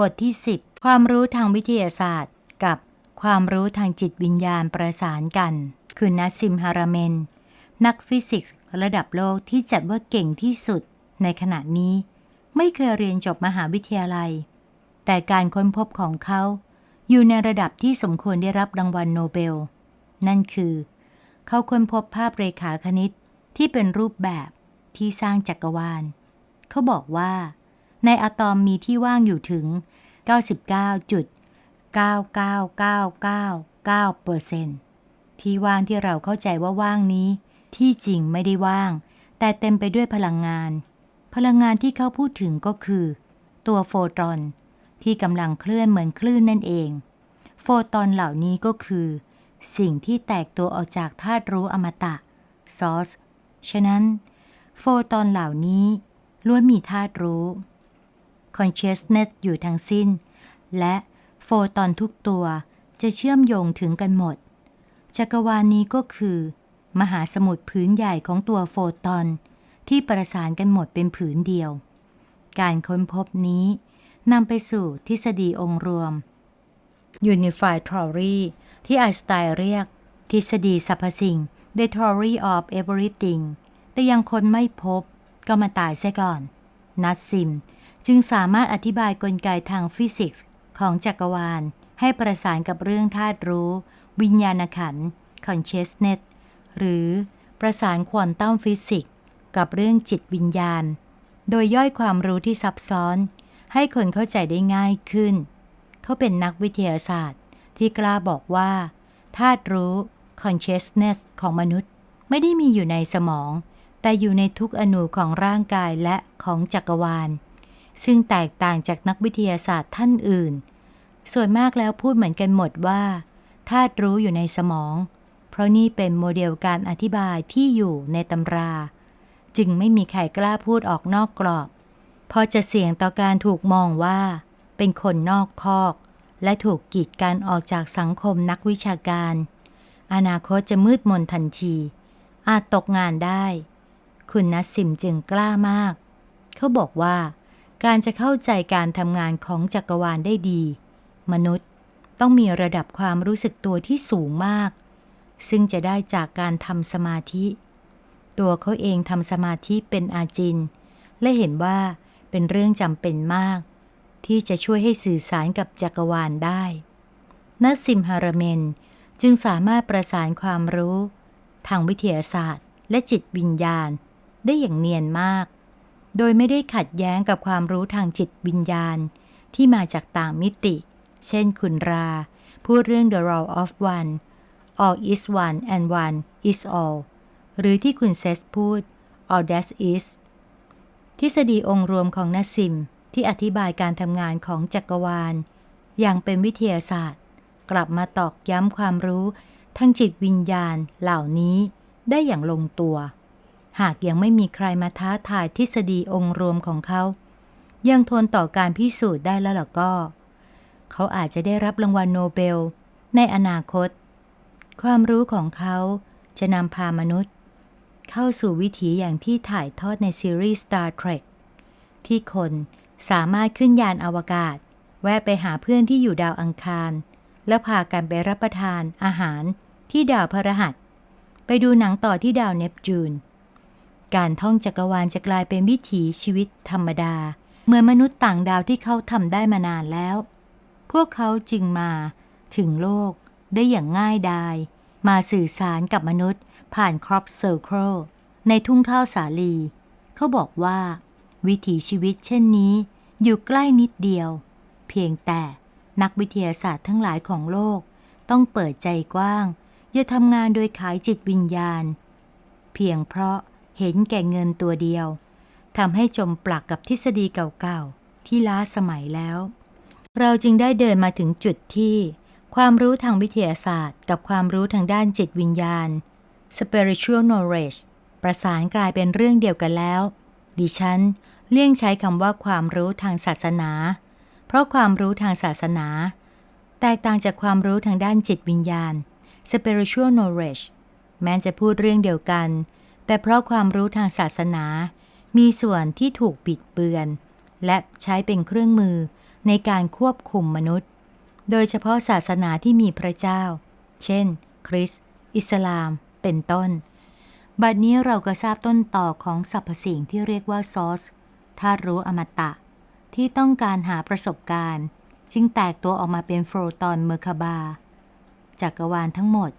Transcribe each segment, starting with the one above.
บทที่ 10 ความรู้ทางวิทยาศาสตร์ กับความรู้ทางจิตวิญญาณประสานกัน คือนัสซิมฮารเมน นักฟิสิกส์ระดับโลกที่จัดว่าเก่งที่สุด ในขณะนี้ ไม่เคยเรียนจบมหาวิทยาลัย แต่การค้นพบของเขา อยู่ในระดับที่สมควรได้รับรางวัลโนเบล นั่นคือ เขาค้นพบภาพเรขาคณิตที่เป็นรูปแบบที่สร้างจักรวาล เขาบอกว่า ในอะตอมมีที่ว่างอยู่ถึง 99.99999%ที่ว่างที่เราเข้าใจว่าว่างนี้ ที่จริงไม่ได้ว่าง แต่เต็มไปด้วยพลังงาน พลังงานที่เขาพูดถึงก็คือ ตัวโฟตอน ที่กำลังเคลื่อนเหมือนคลื่นนั่นเอง โฟตอนเหล่านี้ก็คือ สิ่งที่แตกตัวออกจากธาตุรู้อมตะซอสฉะนั้น โฟตอนเหล่านี้ล้วนมีธาตุรู้ consciousness อยู่ทั้งสิ้น และโฟตอนทุกตัวจะเชื่อมโยงถึงกันหมด จักรวาลนี้ก็คือ มหาสมุทรผืนใหญ่ของตัวโฟตอน ที่ประสานกันหมดเป็นผืนเดียว การค้นพบนี้นำไปสู่ทฤษฎีองค์รวม Unified Theory ที่ไอน์สไตน์เรียก ทฤษฎีสรรพสิ่ง The Theory of Everything แต่ยังคนไม่พบก็มาตายซะก่อน นัดซิม จึงสามารถอธิบายกลไกทางฟิสิกส์ของจักรวาล ให้ประสานกับเรื่องธาตุรู้ วิญญาณขันธ์ consciousness หรือประสานควอนตัมฟิสิกส์กับเรื่องจิตวิญญาณ โดยย่อยความรู้ที่ซับซ้อน ให้คนเข้าใจได้ง่ายขึ้น เขาเป็นนักวิทยาศาสตร์ ที่กล้าบอกว่าธาตุรู้ consciousness ของมนุษย์ไม่ได้มีอยู่ในสมอง แต่อยู่ในทุกอนูของร่างกายและของจักรวาล ซึ่งแตกต่างจากนักวิทยาศาสตร์ท่านอื่น ส่วนมากแล้วพูดเหมือนกันหมดว่าธาตุรู้อยู่ในสมอง เพราะนี่เป็นโมเดลการอธิบายที่อยู่ในตำรา จึงไม่มีใครกล้าพูดออกนอกกรอบเพราะจะเสี่ยงต่อการถูกมองว่า เป็นคนนอกคอก และถูกกีดกันออกจากสังคมนักวิชาการ อนาคตจะมืดมนทันที อาจตกงานได้ คุณนัสสิมจึงกล้ามาก เขาบอกว่า การจะเข้าใจการทำงานของจักรวาลได้ดี มนุษย์ต้องมีระดับความรู้สึกตัวที่สูงมาก ซึ่งจะได้จากการทำสมาธิ ตัวเขาเองทำสมาธิเป็นอาจิน และเห็นว่าเป็นเรื่องจำเป็นมาก ที่จะช่วยให้สื่อสารกับจักรวาลได้นัสซิมฮารเมนจึงสามารถประสานความรู้ ทางวิทยาศาสตร์และจิตวิญญาณได้อย่างเนียนมาก โดยไม่ได้ขัดแย้งกับความรู้ทางจิตวิญญาณ ที่มาจากต่างมิติ เช่นคุณรา พูดเรื่อง the role of one all is one and one is all หรือที่คุณเซสพูด all that is ทฤษฎีองค์รวมของนัสซิม ที่อธิบายการทำงานของจักรวาล อย่างเป็นวิทยาศาสตร์ กลับมาตอกย้ำความรู้ทางจิตวิญญาณเหล่านี้ได้อย่างลงตัว หากยังไม่มีใครมาท้าทายทฤษฎีองค์รวมของเขา ยังทนต่อการพิสูจน์ได้แล้วล่ะก็ เขาอาจจะได้รับรางวัลโนเบล ในอนาคต ความรู้ของเขาจะนำพามนุษย์ เข้าสู่วิถีอย่างที่ถ่ายทอดในซีรีส์ Star Trek ที่คนสามารถขึ้นยานอวกาศ แวะไปหาเพื่อนที่อยู่ดาวอังคาร แล้วพากันไปรับประทานอาหารที่ดาวพฤหัส ไปดูหนังต่อที่ดาวเนปจูน การท่องจักรวาลจะกลายเป็นวิถีชีวิตธรรมดา เหมือนมนุษย์ต่างดาวที่เขาทำได้มานานแล้ว พวกเขาจึงมาถึงโลกได้อย่างง่ายดาย มาสื่อสารกับมนุษย์ ผ่านครอปเซอร์เคิลในทุ่งข้าวสาลี เขาบอกว่า วิถีชีวิตเช่นนี้ อยู่ใกล้นิดเดียว เพียงแต่นักวิทยาศาสตร์ทั้งหลายของโลก ต้องเปิดใจกว้าง อย่าทำงานโดยขายจิตวิญญาณ เพียงเพราะ เห็นแก่เงินตัวเดียวทำให้จมปลักกับทฤษฎีเก่าๆ ที่ล้าสมัยแล้ว เราจึงได้เดินมาถึงจุดที่ ความรู้ทางวิทยาศาสตร์ กับความรู้ทางด้านจิตวิญญาณ spiritual knowledge ประสานกลายเป็นเรื่องเดียวกันแล้ว ดิฉันเลี่ยงใช้คำว่าความรู้ทางศาสนา เพราะความรู้ทางศาสนา แตกต่างจากความรู้ทางด้านจิตวิญญาณ spiritual knowledge แม้จะพูดเรื่องเดียวกัน แต่เพราะความรู้ทางศาสนา มีส่วนที่ถูกปิดเบือน และใช้เป็นเครื่องมือในการควบคุมมนุษย์ โดยเฉพาะศาสนาที่มีพระเจ้า เช่น คริสต์อิสลาม เป็นต้น บัดนี้เราก็ทราบต้นต่อของสรรพสิ่งที่เรียกว่าซอสธาตุรู้อมตะ ที่ต้องการหาประสบการณ์ จึงแตกตัวออกมาเป็นโฟตอนเมอร์คาบาจักรวาลทั้งหมด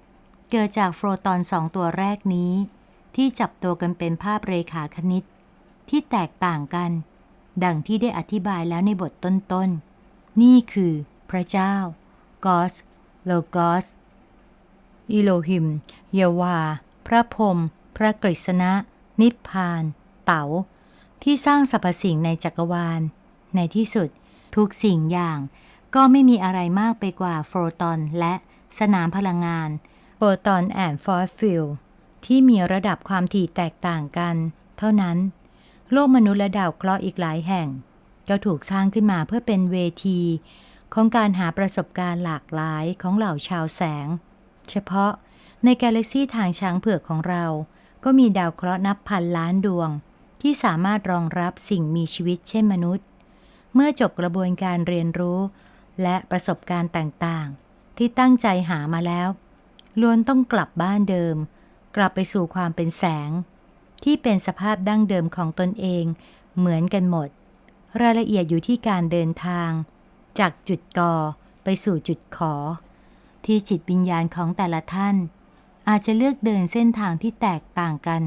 เกิดจากโฟตอนสองตัวแรกนี้ ที่จับตัวกันเป็นภาพเรขาคณิต ที่แตกต่างกัน ดังที่ได้อธิบายแล้วในบทต้นๆ นี่คือพระเจ้ากอสโลกอสอิโลหิม เยวา พระพรม พระกฤษณะ นิพพาน เต๋า ที่สร้างสรรพสิ่งในจักรวาล ในที่สุดทุกสิ่งอย่างก็ไม่มีอะไรมากไปกว่าโฟตอนและสนามพลังงานโปรตอนแอนฟอสฟิล ที่มีระดับความถี่แตกต่างกัน เท่านั้น โลกมนุษย์และดาวเคราะห์อีกหลายแห่ง ก็ถูกสร้างขึ้นมาเพื่อเป็นเวที ของการหาประสบการณ์หลากหลายของเหล่าชาวแสง เฉพาะในกาแล็กซีทางช้างเผือกของเรา ก็มีดาวเคราะห์นับพันล้านดวง ที่สามารถรองรับสิ่งมีชีวิตเช่นมนุษย์ เมื่อจบกระบวนการเรียนรู้ และประสบการณ์ต่างๆ ที่ตั้งใจหามาแล้วล้วนต้องกลับบ้านเดิม กลับไปสู่ความเป็นแสง ที่เป็นสภาพดั้งเดิมของตนเอง เหมือนกันหมด รายละเอียดอยู่ที่การเดินทาง จากจุดกอไปสู่จุดขอ ที่จิตวิญญาณของแต่ละท่าน อาจจะเลือกเดินเส้นทางที่แตกต่างกัน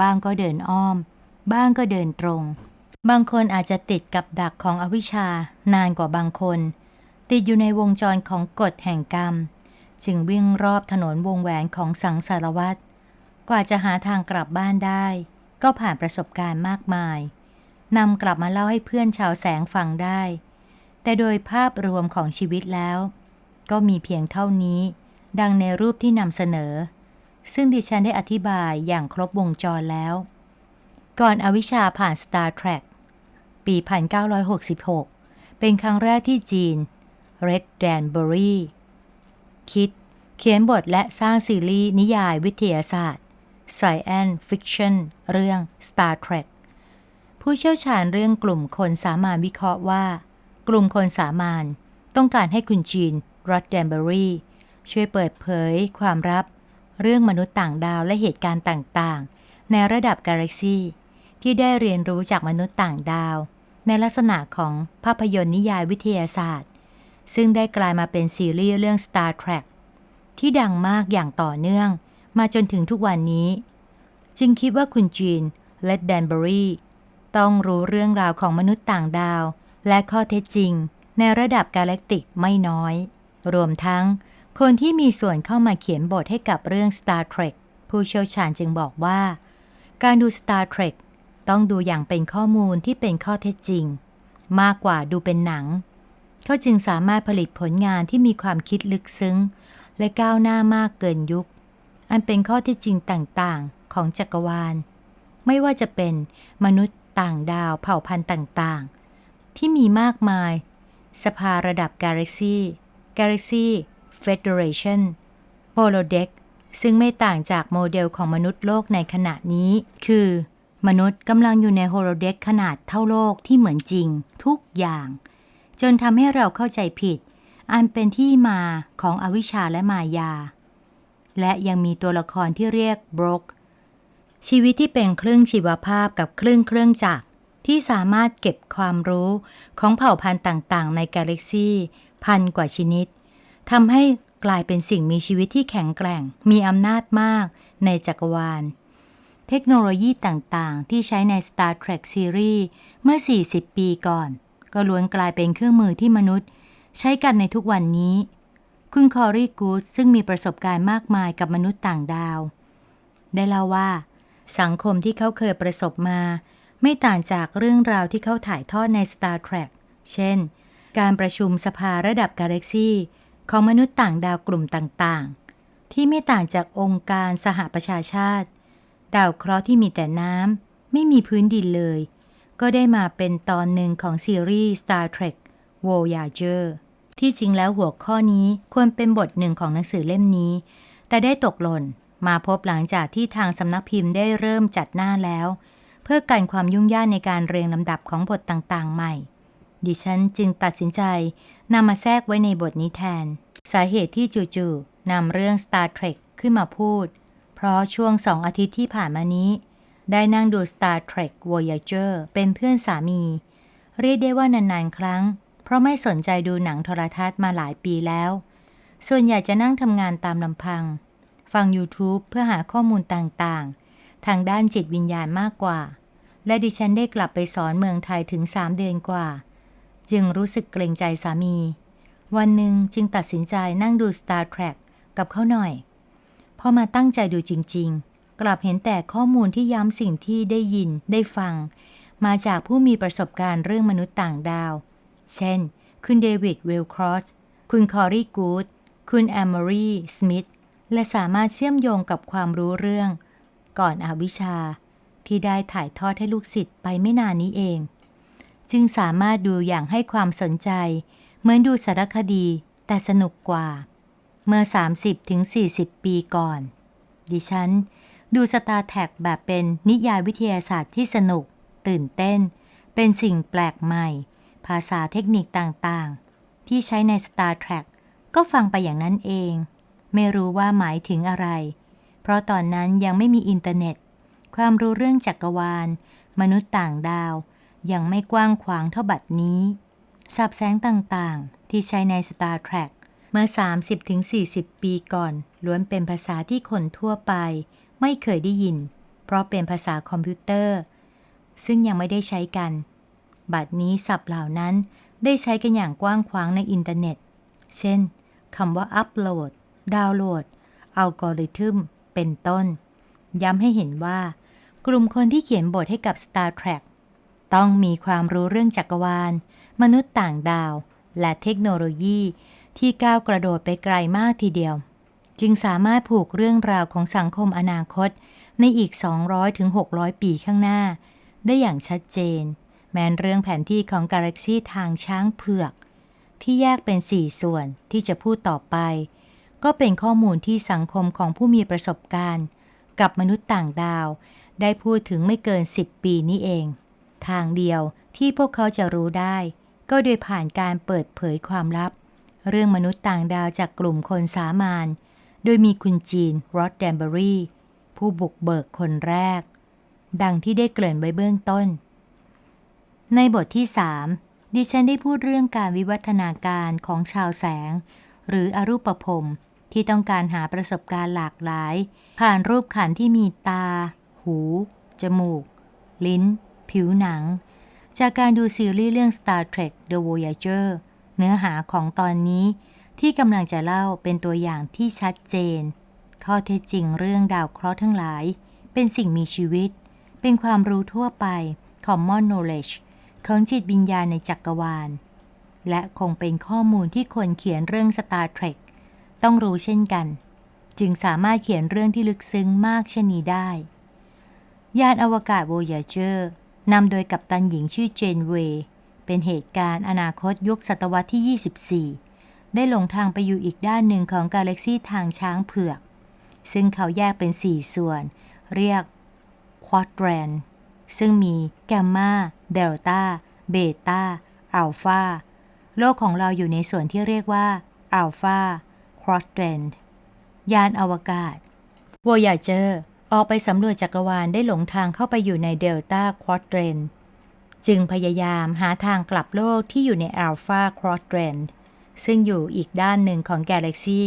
บางก็เดินอ้อม บ้างก็เดินตรง บางคนอาจจะติดกับดักของอวิชชานานกว่าบางคน ติดอยู่ในวงจรของกฎแห่งกรรม จึงวิ่งรอบถนนวงแหวนของสังสารวัตรกว่าจะหาทางกลับบ้านได้ ก็ผ่านประสบการณ์มากมายนำกลับมาเล่าให้เพื่อนชาวแสงฟังได้ แต่โดยภาพรวมของชีวิตแล้ว ก็มีเพียงเท่านี้ ดังในรูปที่นำเสนอ ซึ่งดิฉันได้อธิบายอย่างครบวงจรแล้ว ก่อนอวิชชาผ่าน Star Trek ปี 1966 เป็นครั้งแรกที่จีน Red Danbury คิด เขียนบทและสร้างซีรีส์นิยายวิทยาศาสตร์ Science Fiction เรื่อง Star Trek ผู้เชี่ยวชาญเรื่องกลุ่มคนสามารถวิเคราะห์ว่า กลุ่มคนสามารถต้องการให้คุณจีนรัดแดนเบอรีช่วยเปิดเผยความลับ เรื่องมนุษย์ต่างดาวและเหตุการณ์ต่างๆ ในระดับกาแล็กซีที่ได้เรียนรู้จากมนุษย์ต่างดาว ในลักษณะของภาพยนตร์นิยายวิทยาศาสตร์ ซึ่งได้กลายมาเป็นซีรีส์เรื่อง Star Trek ที่ดังมากอย่างต่อเนื่อง มาจนถึงทุกวันนี้ จึงคิดว่าคุณจีนและแดนเบอรีต้องรู้เรื่องราวของมนุษย์ต่างดาว และข้อเท็จจริง ในระดับกาแล็กติกไม่น้อย รวมทั้ง คนที่มีส่วนเข้ามาเขียนบทให้กับเรื่อง Star Trek ผู้เชี่ยวชาญจึงบอกว่า การดู Star Trek ต้องดูอย่างเป็นข้อมูลที่เป็นข้อเท็จจริง มากกว่าดูเป็นหนัง เขาจึงสามารถผลิตผลงานที่มีความคิดลึกซึ้ง และก้าวหน้ามากเกินยุค อันเป็นข้อท็จจริงต่างๆ ของจักรวาล ไม่ว่าจะเป็นมนุษย์ต่างดาวเผ่าพันธุ์ต่างๆ ที่มีมากมาย สภาระดับ Galaxy Galaxy Federation p o l o d e c ซึ่งไม่ต่างจากโมเดลของมนุษย์โลกในขณะนี้ คือ มนุษย์กำลังอยู่ในโฮโลเด็กขนาดเท่าโลกที่เหมือนจริง ทุกอย่าง จนทำให้เราเข้าใจผิด อันเป็นที่มาของอวิชชาและมายา และยังมีตัวละครที่เรียกบรกชีวิตที่เป็นครึ่งชีวภาพกับครึ่งเครื่องจักรที่สามารถเก็บความรู้ของเผ่าพันธุ์ต่างๆ ในกาแล็กซีพันกว่าชนิดทำให้กลายเป็นสิ่งมีชีวิตที่แข็งแกร่ง มีอำนาจมากในจักรวาล เทคโนโลยีต่างๆ ที่ใช้ใน Star Trek Series เมื่อ 40 ปีก่อน ก็ล้วนกลายเป็นเครื่องมือที่มนุษย์ ใช้กันในทุกวันนี้ คุณคอรีกูดซึ่งมีประสบการณ์มากมายกับมนุษย์ต่างดาว ได้เล่าว่า สังคมที่เขาเคยประสบมา ไม่ต่างจากเรื่องราวที่เขาถ่ายทอดใน Star Trek เช่น การประชุมสภาระดับกาแล็กซีของมนุษย์ต่างดาวกลุ่มต่างๆ ที่ไม่ต่างจากองค์การสหประชาชาติ ดาวเคราะห์ที่มีแต่น้ำไม่มีพื้นดินเลย ก็ได้มาเป็นตอนหนึ่งของซีรีส์ Star Trek Voyager ที่จริงแล้วหัวข้อนี้ควรเป็นบทหนึ่งของหนังสือเล่มนี้ แต่ได้ตกหล่นมาพบหลังจากที่ทางสำนักพิมพ์ได้เริ่มจัดหน้าแล้ว เพื่อกันความยุ่งยากในการเรียงลำดับของบทต่างๆ ใหม่ ดิฉันจึงตัดสินใจนำมาแทรกไว้ในบทนี้แทน สาเหตุที่จู่ๆนำเรื่อง Star Trek ขึ้นมาพูด เพราะช่วงสองอาทิตย์ที่ผ่านมานี้ ได้นั่งดู Star Trek Voyager เป็นเพื่อนสามี เรียกได้ว่านานๆ ครั้ง เพราะไม่สนใจดูหนังโทรทัศน์มาหลายปีแล้ว ส่วนใหญ่จะนั่งทำงานตามลำพัง ฟัง YouTube เพื่อหาข้อมูลต่างๆ ทางด้านจิตวิญญาณมากกว่า และดิฉันได้กลับไปสอนเมืองไทยถึง 3 เดือนกว่า จึงรู้สึกเกรงใจสามี วันหนึ่งจึงตัดสินใจนั่งดู Star Trek กับเขาหน่อย พอมาตั้งใจดูจริง ๆ กลับเห็นแต่ข้อมูลที่ย้ำสิ่งที่ได้ยินได้ฟัง มาจากผู้มีประสบการณ์เรื่องมนุษย์ต่างดาว เช่น คุณเดวิดเวลครอสคุณคอรีกูดคุณแอมมอรีสมิธและสามารถเชื่อมโยงกับความรู้เรื่อง ก่อนอวิชชา ที่ได้ถ่ายทอดให้ลูกศิษย์ไปไม่นานนี้เอง จึงสามารถดูอย่างให้ความสนใจ เหมือนดูสารคดี แต่สนุกกว่า เมื่อ 30-40 ปีก่อน ดิฉัน ดูสตาร์แท็กแบบเป็นนิยายวิทยาศาสตร์ที่สนุก ตื่นเต้น เป็นสิ่งแปลกใหม่ ภาษาเทคนิคต่างๆ ที่ใช้ใน Star Trek ก็ฟังไปอย่างนั้นเอง ไม่รู้ว่าหมายถึงอะไร เพราะตอนนั้นยังไม่มีอินเทอร์เน็ต ความรู้เรื่องจักรวาล มนุษย์ต่างดาว ยังไม่กว้างขวางเท่าบัดนี้สับแสงต่างๆ ที่ใช้ใน Star Trek เมื่อ 30-40 ปีก่อน ล้วนเป็นภาษาที่คนทั่วไป ไม่เคยได้ยิน เพราะเป็นภาษาคอมพิวเตอร์ ซึ่งยังไม่ได้ใช้กัน บัดนี้ศัพท์เหล่านั้นได้ใช้กันอย่างกว้างขวางในอินเทอร์เน็ต เช่นคำว่าอัปโหลด ดาวน์โหลด อัลกอริทึม เป็นต้น ย้ำให้เห็นว่า กลุ่มคนที่เขียนบทให้กับ Star Trek ต้องมีความรู้เรื่องจักรวาล มนุษย์ต่างดาว และเทคโนโลยีที่ก้าวกระโดดไปไกลมากทีเดียว จึงสามารถผูกเรื่องราวของสังคมอนาคต ในอีก 200-600ปีข้างหน้า ได้อย่างชัดเจน แม้นเรื่องแผนที่ของกาแล็กซีทางช้างเผือก ที่แยกเป็น 4 ส่วนที่จะพูดต่อไป ก็เป็นข้อมูลที่สังคมของผู้มีประสบการณ์ กับมนุษย์ต่างดาว ได้พูดถึงไม่เกิน 10 ปีนี้เอง ทางเดียวที่พวกเขาจะรู้ได้ ก็โดยผ่านการเปิดเผยความลับ เรื่องมนุษย์ต่างดาวจากกลุ่มคนสามาน โดยมีคุณจีนรอดแดนเบอรี่ ผู้บุกเบิกคนแรก ดังที่ได้เกริ่นไว้เบื้องต้น ในบทที่3ดิฉันได้พูดเรื่องการวิวัฒนาการของชาวแสง หรืออรูปภพที่ต้องการหาประสบการณ์หลากหลาย ผ่านรูปขันที่มีตา หู จมูก ลิ้น ผิวหนัง จากการดูซีรีส์เรื่อง Star Trek The Voyager เนื้อหาของตอนนี้ ที่กำลังจะเล่าเป็นตัวอย่างที่ชัดเจน ข้อเท็จจริงเรื่องดาวเคราะห์ทั้งหลาย เป็นสิ่งมีชีวิต เป็นความรู้ทั่วไป common knowledge ของจิตวิญญาณในจักรวาล และคงเป็นข้อมูลที่คนเขียนเรื่อง Star Trek ต้องรู้เช่นกัน จึงสามารถเขียนเรื่องที่ลึกซึ้งมากเช่นนี้ได้ ยานอวกาศ Voyager นำโดยกัปตันหญิงชื่อเจนเวย์เป็นเหตุการณ์อนาคตยุคศตวรรษที่ 24 ได้หลงทางไปอยู่อีกด้านหนึ่งของกาแล็กซีทางช้างเผือก ซึ่งเขาแยกเป็น 4 ส่วน เรียกควอ d รนซึ่งมีแกมมาเดลต้า เบต้า อัลฟา โลกของเราอยู่ในส่วนที่เรียกว่าอัลฟาควอ d รนยานอวกาศ Voyager ออกไปสำรวจจักรวาลได้หลงทางเข้าไปอยู่ในเดลต้าควอ d รนจึงพยายามหาทางกลับโลกที่อยู่ในอัลฟาควอ d รน ซึ่งอยู่อีกด้านหนึ่งของกาแล็กซี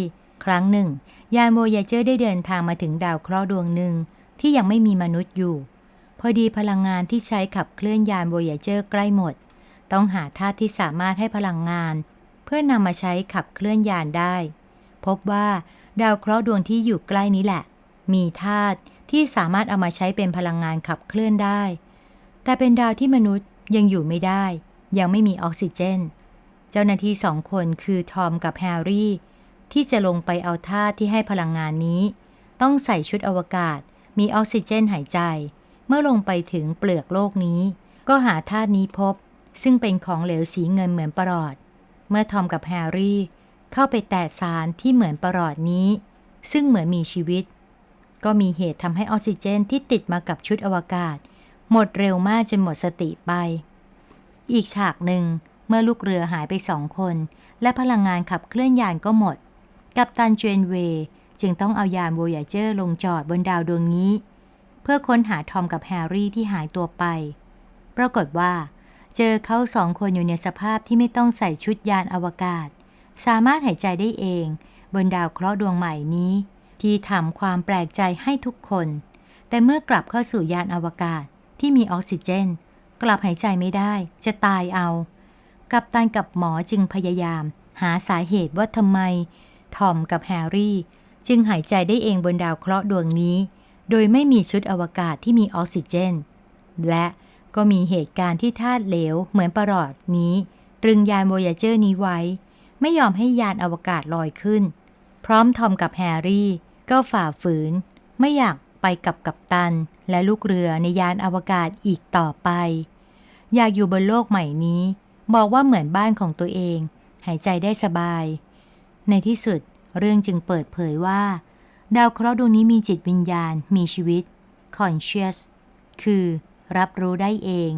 ครั้งหนึ่ง ยานโ o ยเจอร์ได้เดินทางมาถึงดาวเคราะห์ดวงหนึ่งที่ยังไม่มีมนุษย์อยู่ พอดีพลังงานที่ใช้ขับเคลื่อนยานโ o ยเจอร์ใกล้หมด ต้องหาธาตุที่สามารถให้พลังงาน เพื่อนำมาใช้ขับเคลื่อนยานได้ พบว่าดาวเคราะห์ดวงที่อยู่ใกล้นี้แหละ มีธาตุที่สามารถเอามาใช้เป็นพลังงานขับเคลื่อนได้ แต่เป็นดาวที่มนุษย์ยังอยู่ไม่ได้ ยังไม่มีออกซิเจน จ้าหน้าที่สองคนคือทอมกับแฮร์รี่ ที่จะลงไปเอาธาตุที่ให้พลังงานนี้ ต้องใส่ชุดอวกาศ มีออกซิเจนหายใจ เมื่อลงไปถึงเปลือกโลกนี้ ก็หาธาตุนี้พบ ซึ่งเป็นของเหลวสีเงินเหมือนประหลอด เมื่อทอมกับแฮร์รี่ เข้าไปแตะสารที่เหมือนประหลอดนี้ ซึ่งเหมือนมีชีวิต ก็มีเหตุทำให้ออกซิเจนที่ติดมากับชุดอวกาศ หมดเร็วมากจนหมดสติไป อีกฉากหนึ่ง เมื่อลูกเรือหายไปสองคน และพลังงานขับเคลื่อนยานก็หมด กัปตันเจนเวย์จึงต้องเอายานโวยเจอร์ลงจอดบนดาวดวงนี้ เพื่อค้นหาทอมกับแฮร์รี่ที่หายตัวไป ปรากฏว่า เจอเขาสองคนอยู่ในสภาพที่ไม่ต้องใส่ชุดยานอวกาศ สามารถหายใจได้เอง บนดาวเคราะห์ดวงใหม่นี้ ที่ทำความแปลกใจให้ทุกคน แต่เมื่อกลับเข้าสู่ยานอวกาศที่มีออกซิเจน กลับหายใจไม่ได้ จะตายเอา กัปตันกับหมอจึงพยายาม หาสาเหตุว่าทำไม ทอมกับแฮร์รี่ จึงหายใจได้เองบนดาวเคราะห์ดวงนี้ โดยไม่มีชุดอวกาศที่มีออกซิเจน และก็มีเหตุการณ์ที่ธาตุเหลวเหมือนประหลอดนี้ ตรึงยานโวยเจอร์นี้ไว้ ไม่ยอมให้ยานอวกาศลอยขึ้น พร้อมทอมกับแฮร์รี่ ก็ฝ่าฝืน ไม่อยากไปกับกัปตัน และลูกเรือในยานอวกาศอีกต่อไป อยากอยู่บนโลกใหม่นี้ บอกว่าเหมือนบ้านของตัวเอง หายใจได้สบาย ในที่สุดเรื่องจึงเปิดเผยว่า ดาวเคราะห์ดวงนี้มีจิตวิญญาณ มีชีวิต conscious คือ รับรู้ได้เอง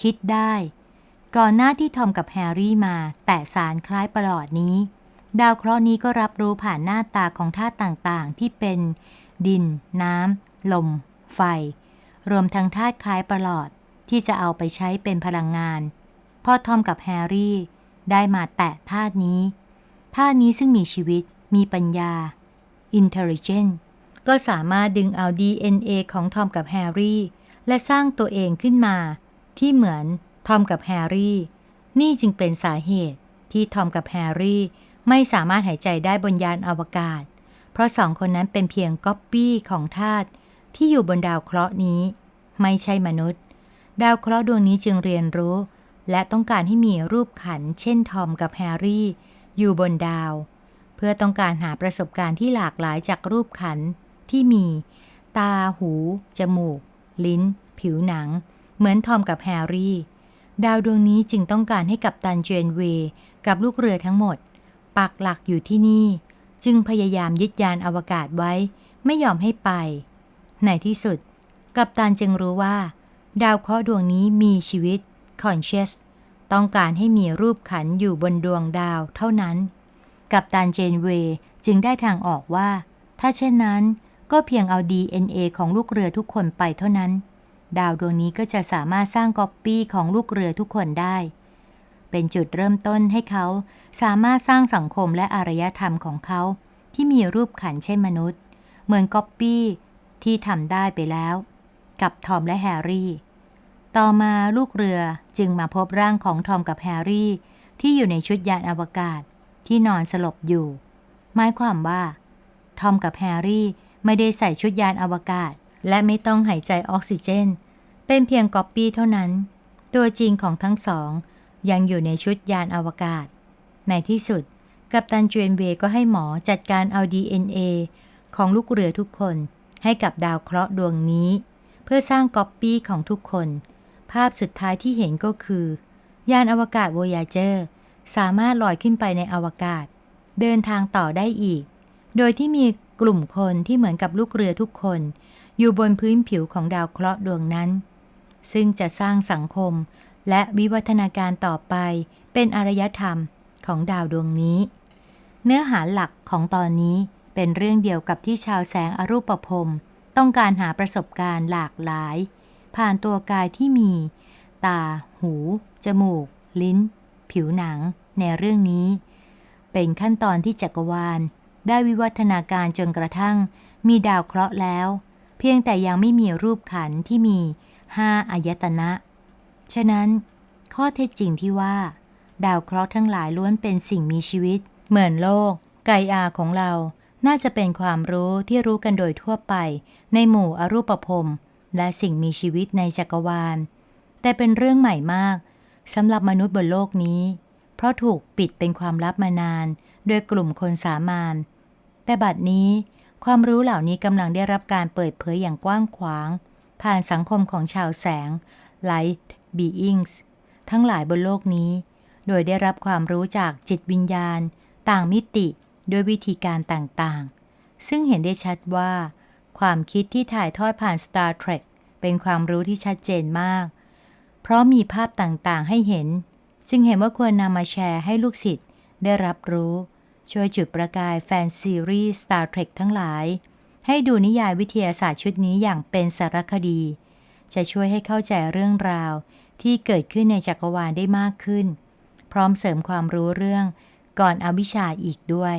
คิดได้ ก่อนหน้าที่ทอมกับแฮร์รี่มา แตะสารคล้ายประหลอดนี้ ดาวเคราะห์นี้ก็รับรู้ผ่านหน้าตาของธาตุต่างๆ ที่เป็น ดิน น้ำ ลม ไฟ รวมทั้งธาตุคล้ายประหลอดที่จะเอาไปใช้เป็นพลังงาน พอทอมกับแฮร์รี่ ได้มาแตะธาตุนี้ธาตุนี้ซึ่งมีชีวิตมีปัญญา intelligent ก็สามารถดึงเอา DNA ของทอมกับแฮร์รี่ และสร้างตัวเองขึ้นมา ที่เหมือนทอมกับแฮร์รี่ นี่จึงเป็นสาเหตุที่ทอมกับแฮร์รี่ ไม่สามารถหายใจได้บนยานอวกาศ เพราะสองคนนั้นเป็นเพียงก๊อปปี้ของธาตุที่อยู่บนดาวเคราะห์นี้ ไม่ใช่มนุษย์ ดาวเคราะห์ดวงนี้จึงเรียนรู้ และต้องการให้มีรูปขันเช่นทอมกับแฮร์รี่ อยู่บนดาว เพื่อต้องการหาประสบการณ์ที่หลากหลายจากรูปขันที่มี ตา หู จมูก ลิ้น ผิวหนัง เหมือนทอมกับแฮร์รี่ ดาวดวงนี้จึงต้องการให้กับตันเจนเวย์กับลูกเรือทั้งหมด ปักหลักอยู่ที่นี่ จึงพยายามยึดยานอวกาศไว้ ไม่ยอมให้ไป ในที่สุด กัปตันจึงรู้ว่า ดาวเคราะห์ดวงนี้มีชีวิต conscious ต้องการให้มีรูปขันอยู่บนดวงดาวเท่านั้น กัปตันเจนเวจึงได้ทางออกว่า ถ้าเช่นนั้นก็เพียงเอา DNA ของลูกเรือทุกคนไปเท่านั้น ดาวดวงนี้ก็จะสามารถสร้างก๊อปปี้ของลูกเรือทุกคนได้ เป็นจุดเริ่มต้นให้เขาสามารถสร้างสังคมและอารยธรรมของเขาที่มีรูปขันเช่นมนุษย์ เหมือนก๊อปปี้ที่ทำได้ไปแล้ว กับทอมและแฮร์รี่ ต่อมาลูกเรือ จึงมาพบร่างของทอมกับแฮร์รี่ ที่อยู่ในชุดยานอวกาศที่นอนสลบอยู่ หมายความว่า ทอมกับแฮร์รี่ไม่ได้ใส่ชุดยานอวกาศ และไม่ต้องหายใจออกซิเจน เป็นเพียงก๊อปปี้เท่านั้น ตัวจริงของทั้งสอง ยังอยู่ในชุดยานอวกาศ ในที่สุด กัปตันเจนเวย์ก็ให้หมอจัดการเอา DNA ของลูกเรือทุกคนให้กับดาวเคราะห์ดวงนี้ เพื่อสร้างก๊อปปี้ของทุกคน ภาพสุดท้ายที่เห็นก็คือ ยานอวกาศ Voyager สามารถลอยขึ้นไปในอวกาศ เดินทางต่อได้อีก โดยที่มีกลุ่มคนที่เหมือนกับลูกเรือทุกคน อยู่บนพื้นผิวของดาวเคราะห์ดวงนั้น ซึ่งจะสร้างสังคมและวิวัฒนาการต่อไปเป็นอารยธรรมของดาวดวงนี้ เนื้อหาหลักของตอนนี้เป็นเรื่องเดียวกับที่ชาวแสงอรูปภพต้องการหาประสบการณ์หลากหลาย ผ่านตัวกายที่มี ตา หู จมูก ลิ้น ผิวหนัง ในเรื่องนี้ เป็นขั้นตอนที่จักรวาล ได้วิวัฒนาการจนกระทั่ง มีดาวเคราะห์แล้ว เพียงแต่ยังไม่มีรูปขันที่มีห้าอายตนะ ฉะนั้น ข้อเท็จจริงที่ว่า ดาวเคราะห์ทั้งหลายล้วนเป็นสิ่งมีชีวิต เหมือนโลก ไกอาของเรา น่าจะเป็นความรู้ที่รู้กันโดยทั่วไป ในหมู่อรูปภพ และสิ่งมีชีวิตในจักรวาล แต่เป็นเรื่องใหม่มากสำหรับมนุษย์บนโลกนี้ เพราะถูกปิดเป็นความลับมานานโดยกลุ่มคนสามานแต่บัดนี้ ความรู้เหล่านี้กำลังได้รับการเปิดเผยอย่างกว้างขวาง ผ่านสังคมของชาวแสง Light Beings ทั้งหลายบนโลกนี้ โดยได้รับความรู้จากจิตวิญญาณ ต่างมิติด้วยวิธีการต่างๆ ซึ่งเห็นได้ชัดว่า ความคิดที่ถ่ายทอดผ่าน Star Trek เป็นความรู้ที่ชัดเจนมาก เพราะมีภาพต่างๆให้เห็น จึงเห็นว่าควรนำมาแชร์ให้ลูกศิษย์ได้รับรู้ ช่วยจุดประกายแฟนซีรีส์ Star Trek ทั้งหลาย ให้ดูนิยายวิทยาศาสตร์ชุดนี้อย่างเป็นสารคดี จะช่วยให้เข้าใจเรื่องราวที่เกิดขึ้นในจักรวาลได้มากขึ้น พร้อมเสริมความรู้เรื่องก่อนอวิชชาอีกด้วย